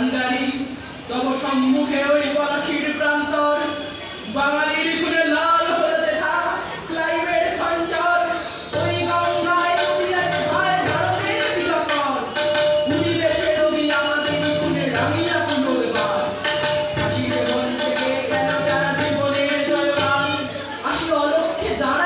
কান্ডারি তব সম্মুখে ওই পলাশির প্রান্তর। বাঙালির খুলে লাল হয়ে দেখা ক্লাইমেট সঞ্চর ওই গঙ্গায় আছে ভাই ভারতের দিবাকর পরিবেশে রবি, আমাদের খুলে রাঙিয়া পুনর্বার হাসির মন থেকে কেন তারা জীবনের জয়গান? আসি অলক্ষে দান